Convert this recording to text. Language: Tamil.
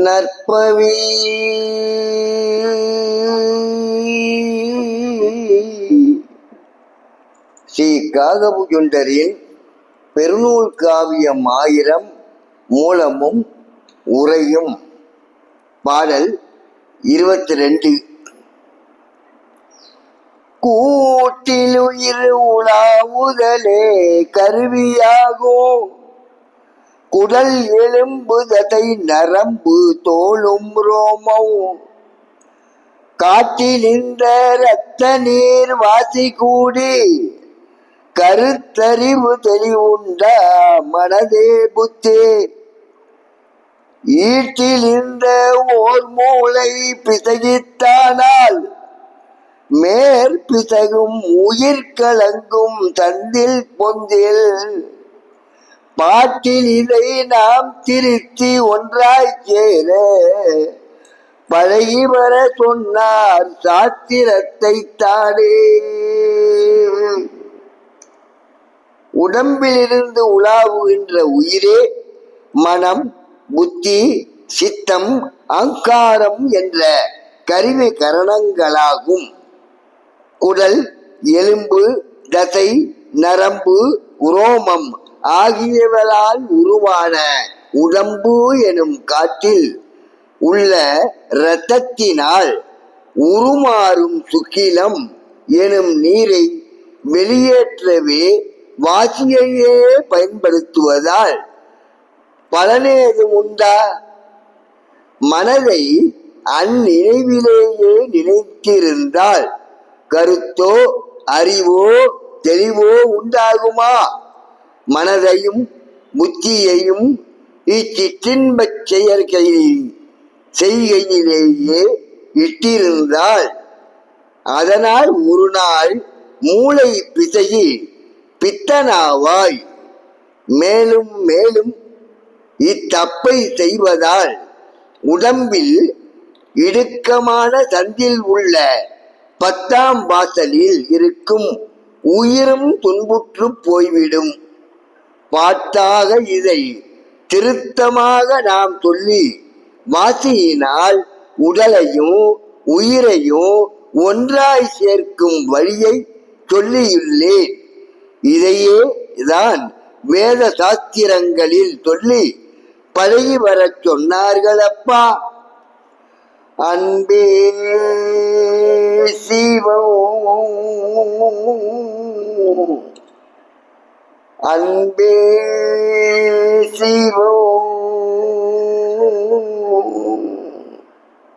நற்பவி. ஸ்ரீ காகபுஜுண்டரின் பெருநூல் காவியம் ஆயிரம் மூலமும் உரையும் பாடல் இருபத்தி ரெண்டு கூட்டிலுயிர் உலாவுதலே கருவியாகும். குடல் எலும்பு ததை நரம்பு தோளும் ரோமம். காற்றில் இந்த இரத்த நீர் வாசி கூடி கருத்தறிவு தெளிவுண்ட மனதே புத்தி. ஈட்டில் இந்த ஓர் மூளை பிசகித்தானால் மேற் பிசகும் உயிர் கலங்கும் தந்தில் பொந்தில் பாட்டில் இதை நாம் திருத்தி ஒன்றாய் சேர. பழகி வர சொன்னார் சாத்திரத்தை தானே. உடம்பிலிருந்து உலாவுகின்ற உயிரே மனம் புத்தி சித்தம் அங்காரம் என்ற கருவி கரணங்களாகும். குடல் எலும்பு தசை நரம்பு உரோமம் ஆகியவளால் உருவான உடம்பு எனும் காற்றில் உள்ள இரத்தத்தினால் உருமாறும் சுக்கிலம் எனும் நீரை வெளியேற்றவே வாசியையே பயன்படுத்துவதால் பலனேதும் உண்டா? மனதை அந்நினைவிலேயே நினைத்திருந்தால் கருத்தோ அறிவோ தெளிவோ உண்டாகுமா? மனதையும் புத்தியையும் இச்சிற்றின்பச் செயற்கையில் செய்கையிலேயே இட்டிருந்தால் அதனால் ஒரு நாள் மூளை பிசகி பித்தனாவாய் மேலும் மேலும் இத்தப்பை செய்வதால் உடம்பில் இடுக்கமான சந்தில் உள்ள பத்தாம் வாசலில் இருக்கும் உயிரும் துன்புற்று போய்விடும். பார்த்தாக இதை திருத்தமாக நாம் சொல்லி வாசியினால் உடலையும் உயிரையும் ஒன்றாய் சேர்க்கும் வழியை சொல்லியுள்ளேன். இதையே தான் வேத சாஸ்திரங்களில் சொல்லி பழகி வரச் சொன்னார்கள் அப்பா அன்பே சிவம். அன்பே சிவம்